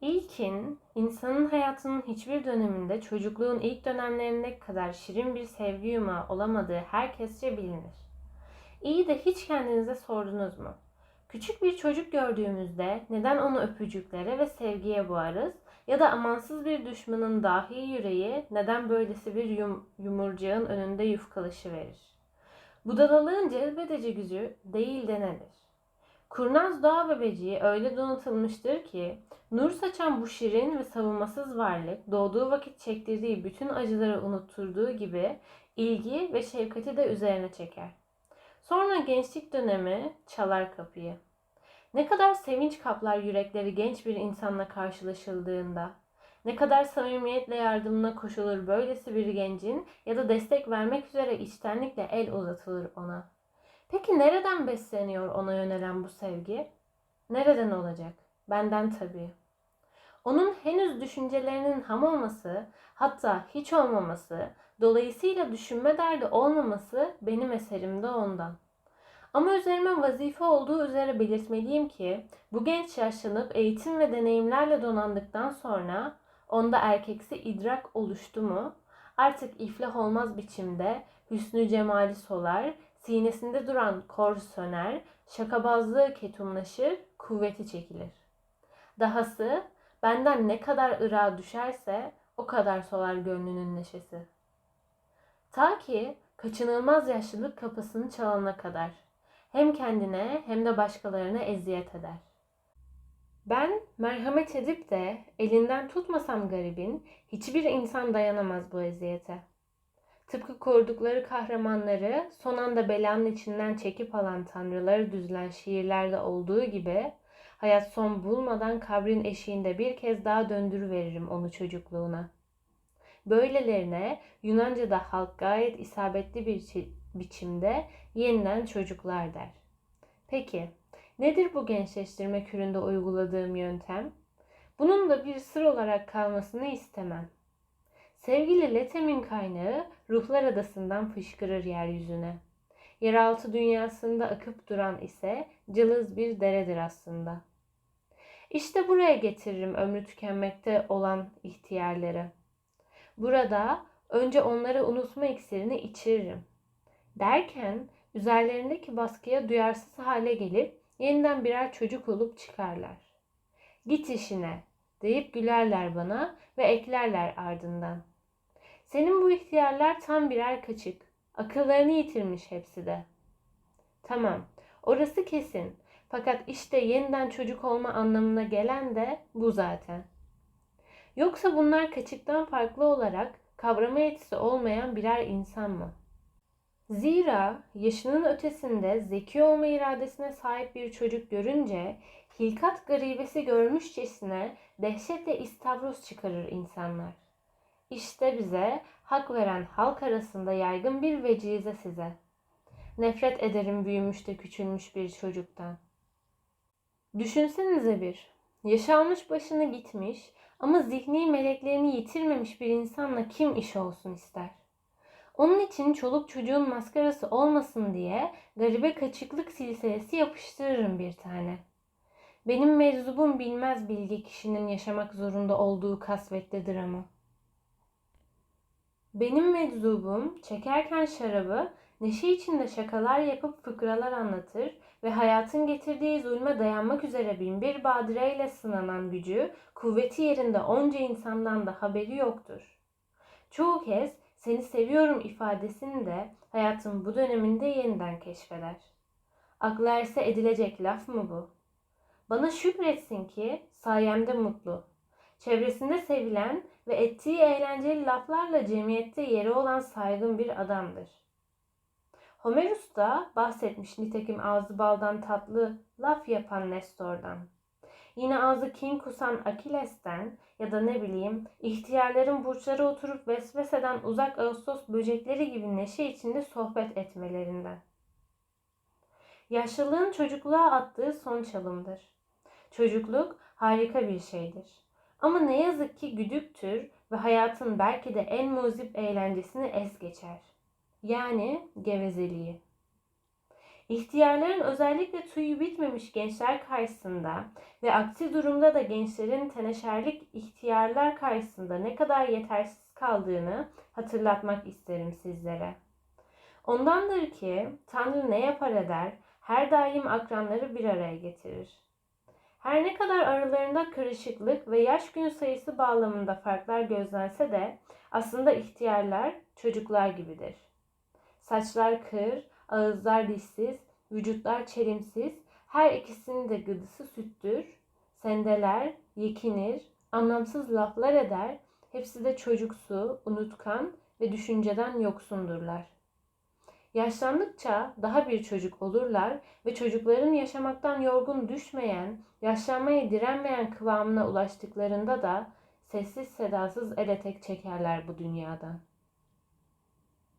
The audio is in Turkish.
İlkin, insanın hayatının hiçbir döneminde çocukluğun ilk dönemlerindeki kadar şirin bir sevgi yumağı olamadığı herkesçe bilinir. İyi de hiç kendinize sordunuz mu? Küçük bir çocuk gördüğümüzde neden onu öpücüklere ve sevgiye boğarız ya da amansız bir düşmanın dahi yüreği neden böylesi bir yum, yumurcağın önünde yufkalışı verir? Budalalığın cezbedici gücü değil de nedir? Kurnaz doğa bebeciği öyle donatılmıştır ki nur saçan bu şirin ve savunmasız varlık doğduğu vakit çektirdiği bütün acıları unutturduğu gibi ilgi ve şefkati de üzerine çeker. Sonra gençlik dönemi çalar kapıyı. Ne kadar sevinç kaplar yürekleri genç bir insanla karşılaşıldığında. Ne kadar samimiyetle yardımına koşulur böylesi bir gencin ya da destek vermek üzere içtenlikle el uzatılır ona. Peki nereden besleniyor ona yönelen bu sevgi? Nereden olacak? Benden tabii. Onun henüz düşüncelerinin ham olması, hatta hiç olmaması, dolayısıyla düşünme derdi olmaması benim eserimde ondan. Ama üzerime vazife olduğu üzere belirtmeliyim ki bu genç yaşlanıp eğitim ve deneyimlerle donandıktan sonra onda erkeksi idrak oluştu mu artık iflah olmaz biçimde hüsnü cemali solar, sinesinde duran kor söner, şakabazlığı ketumlaşır, kuvveti çekilir. Dahası benden ne kadar ırağa düşerse o kadar solar gönlünün neşesi. Ta ki kaçınılmaz yaşlılık kapısını çalana kadar hem kendine hem de başkalarına eziyet eder. Ben merhamet edip de elinden tutmasam garibin hiçbir insan dayanamaz bu eziyete. Tıpkı korudukları kahramanları son anda belanın içinden çekip alan tanrıları düzülen şiirlerde olduğu gibi hayat son bulmadan kabrin eşiğinde bir kez daha döndürüveririm onu çocukluğuna. Böylelerine Yunanca'da halk gayet isabetli bir biçimde yeniden çocuklar der. Peki nedir bu gençleştirme küründe uyguladığım yöntem? Bunun da bir sır olarak kalmasını istemem. Sevgili Letem'in kaynağı ruhlar adasından fışkırır yeryüzüne. Yeraltı dünyasında akıp duran ise cılız bir deredir aslında. İşte buraya getiririm ömrü tükenmekte olan ihtiyarları. Burada önce onları unutma iksirini içiririm. Derken üzerlerindeki baskıya duyarsız hale gelip yeniden birer çocuk olup çıkarlar. Git işine deyip gülerler bana ve eklerler ardından. Senin bu ihtiyarlar tam birer kaçık. Akıllarını yitirmiş hepsi de. Tamam, orası kesin. Fakat işte yeniden çocuk olma anlamına gelen de bu zaten. Yoksa bunlar kaçıktan farklı olarak kavrama yetisi olmayan birer insan mı? Zira yaşının ötesinde zeki olma iradesine sahip bir çocuk görünce hilkat garibesi görmüşçesine dehşetle istavroz çıkarır insanlar. İşte bize hak veren halk arasında yaygın bir vecize size. Nefret ederim büyümüş de küçülmüş bir çocuktan. Düşünsenize bir, yaşanmış başını gitmiş ama zihni meleklerini yitirmemiş bir insanla kim iş olsun ister? Onun için çoluk çocuğun maskarası olmasın diye garibe kaçıklık silsilesi yapıştırırım bir tane. Benim meczubum bilmez bilgi kişinin yaşamak zorunda olduğu kasvetli dramı. Benim meczubum çekerken şarabı neşe içinde şakalar yapıp fıkralar anlatır ve hayatın getirdiği zulme dayanmak üzere bin bir badireyle sınanan gücü, kuvveti yerinde onca insandan da haberi yoktur. Çoğu kez seni seviyorum ifadesini de hayatın bu döneminde yeniden keşfeder. Aklı erse edilecek laf mı bu? Bana şükretsin ki sayemde mutlu. Çevresinde sevilen ve ettiği eğlenceli laflarla cemiyette yeri olan saygın bir adamdır. Homerus da bahsetmiş nitekim ağzı baldan tatlı laf yapan Nestor'dan. Yine ağzı kin kusan Akiles'ten ya da ne bileyim ihtiyarların burçlara oturup vesveseden uzak Ağustos böcekleri gibi neşe içinde sohbet etmelerinden. Yaşlılığın çocukluğa attığı son çalımdır. Çocukluk harika bir şeydir. Ama ne yazık ki güdüktür ve hayatın belki de en muzip eğlencesini es geçer. Yani gevezeliği. İhtiyarların özellikle tüyü bitmemiş gençler karşısında ve aksi durumda da gençlerin teneşerlik ihtiyarlar karşısında ne kadar yetersiz kaldığını hatırlatmak isterim sizlere. Ondandır ki Tanrı ne yapar eder, her daim akranları bir araya getirir. Her ne kadar aralarında karışıklık ve yaş gün sayısı bağlamında farklar gözlense de aslında ihtiyarlar çocuklar gibidir. Saçlar kır, ağızlar dişsiz, vücutlar çelimsiz, her ikisinin de gıdısı süttür. Sendeler, yekinir, anlamsız laflar eder, hepsi de çocuksu, unutkan ve düşünceden yoksundurlar. Yaşlandıkça daha bir çocuk olurlar ve çocukların yaşamaktan yorgun düşmeyen, yaşlanmaya direnmeyen kıvamına ulaştıklarında da sessiz sedasız el etek çekerler bu dünyadan.